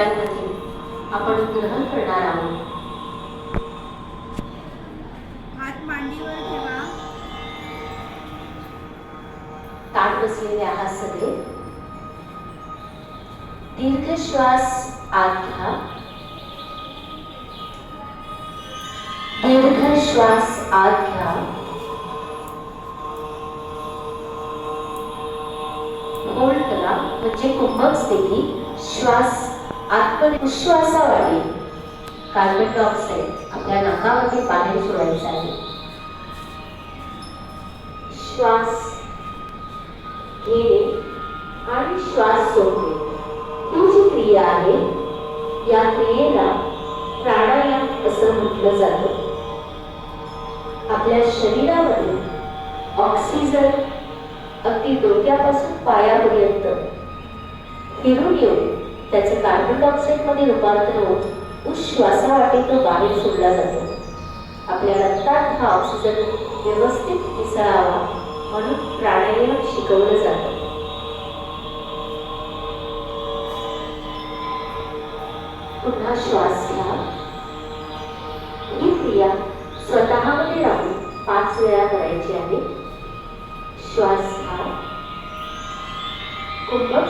वाक्यांमध्ये आपण ग्रहण करणार आहोत. हात मांडीवर ठेवा. ताट बसलेले आहात सगळे. दीर्घ श्वास आत घ्या. दीर्घ श्वास आत घ्या. होल्ड करा. म्हणजे कुंभक स्थिती श्वास आत्मविश्वासा वाढेल कार्बन डायऑक्साईड आपल्या नाकामध्ये बाहेर सोडायचं आहे. श्वास घेणे आणि श्वास सोडणे. ही जी क्रिया आहे या क्रियेला प्राणायाम असं म्हटलं जातं. आपल्या शरीरामध्ये ऑक्सिजन अगदी डोक्यापासून पायापर्यंत फिरून येऊन त्याचे कार्बन डायऑक्साईडमध्ये रूपांतर होऊन उश्वासावाटे तो बाहेर सोडला जातो. आपल्या रक्तात हा ऑक्सिजन व्यवस्थित मिसळावा म्हणून प्राणायाम शिकवलं जातं. पुन्हा श्वास घ्या. ही क्रिया स्वतःमध्ये राहून पाच वेळा करायची आहे. श्वास घ्या. कुंभक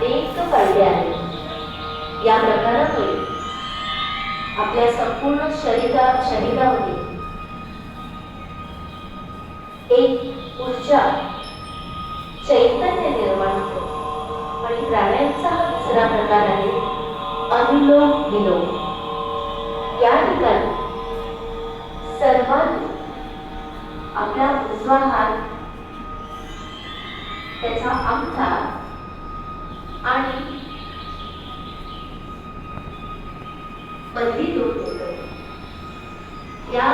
अनेक फायदे आहेत. या प्रकारामुळे आपल्या संपूर्ण शरीरा शरीरामध्ये एक ऊर्जा चैतन्य निर्माण होतं. आणि प्राणायामचा हा दुसरा प्रकार आहे अनुलोम विलोम. या ठिकाणी सर्वांनी आपला उजवा हात त्याचा अंगठा बंदी दूर देतो या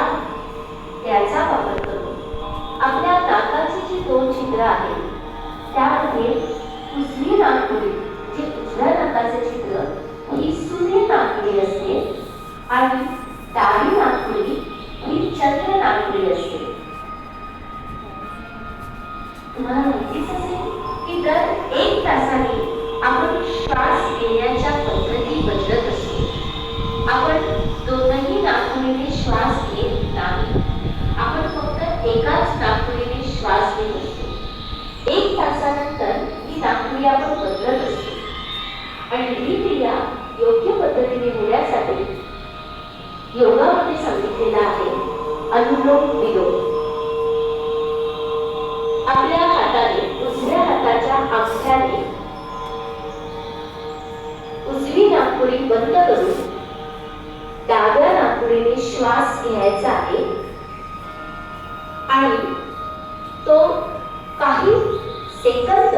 त्याचा वापर करून आपल्या नाकाची जी दोन छिद्र आहेत त्यामध्ये उजवी नाकपुडी जी उजव्या नाकाचे छिद्र ही सूर्य नाकपुडी असते आणि डावी नाकपुडी ही चंद्र नाकपुडी असते तुम्हाला माहितीच असेल की दर एक तासाने आपण श्वास घेण्याच्या आपण दोनही नाकपुडीने श्वास घेत नाही. आपण फक्त एकाच नाकपुडीने श्वास घेत असतो. एक तासानंतर ही नाकपुडी आपण बदलत असतो. आणि ही क्रिया योग्य पद्धतीने होण्यासाठी योगामध्ये सांगितलेलं आहे अनुलोम विलोम. आपल्या हाताने उजव्या हाताच्या अंगठ्याने उजवी नाकपुडी बंद करून डाव्या नाकुडीने श्वास घ्यायचा आहे. आणि तो काही सेकंद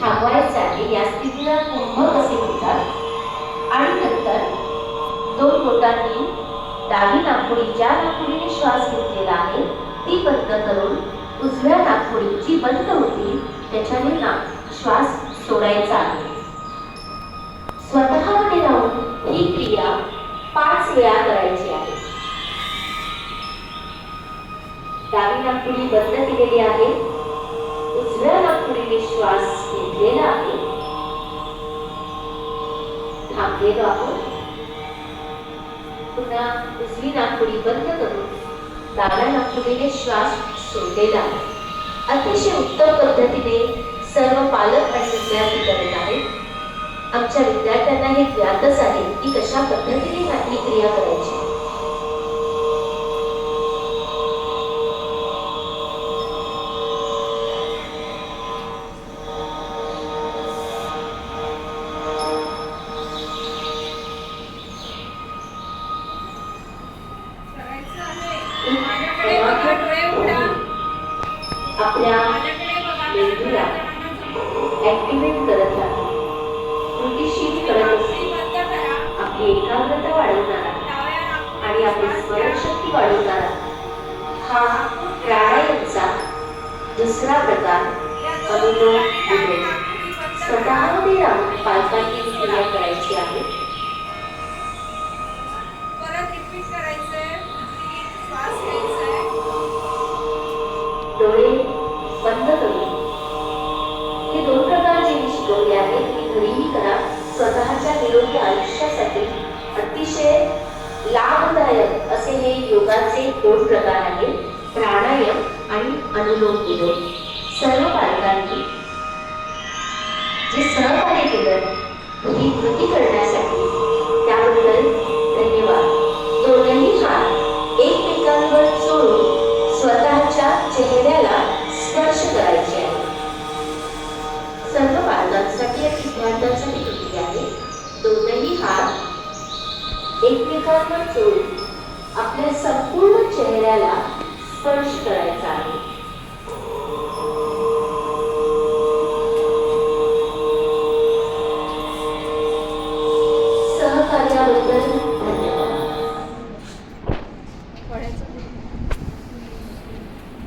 थांबवायचा आहे. या स्थितीला कुंभक असे म्हणतात. आणि नंतर दोन बोटांनी डावी नाकपुडी ज्या नाकुडीने श्वास घेतलेला आहे ती बंद करून उजव्या नाकुडी जी बंद होती. त्याच्याने नाक श्वास सोडायचा आहे. वेळा करायची आहे. डावी नागपुडी बंद केलेली आहे. उजव्या नागपुडीने श्वास घेतलेला आहे. थांबलेलो आहोत. पुन्हा उजवी नागपुडी बंद करून डाव्या नागपुडीने श्वास सोडलेला आहे. अतिशय उत्तम पद्धतीने सर्व पालक आणि विद्यार्थी करत आहेत. आमच्या विद्यार्थ्यांना हे ज्ञातच आहे की कशा पद्धतीने ही क्रिया करायची. आपल्या ऍक्टिव्हेट स्मरणशक्ती वाढवणारा हा प्राणायामचा दुसरा प्रकार अनुलोम विलोम. बंद करा. स्वतःमध्ये राहून पालकांनी क्रिया करायची आहे डोळे बंद करून हे दोन प्रकार जे मी शिकवले आहेत ते घरीही करा स्वतःच्या निरोगी आयुष्यासाठी अतिशय लाभदायक असे हे योगाचे दोन प्रकार आहेत प्राणायाम आणि अनुलोम विलोम. सर्व पालकांनी जे सहकार्य केलं ही कृती करण्यासाठी त्याबद्दल धन्यवाद. दोनही हात एकमेकांवर चोळून स्वतःच्या चेहऱ्याला स्पर्श करायचे आहे सर्व बालकांसाठी या विद्यार्थ्यांसाठी कृती आहे. दोनही हात एकमेकांवर चोळून आपल्या संपूर्ण चेहऱ्याला स्पर्श करायचा आहे.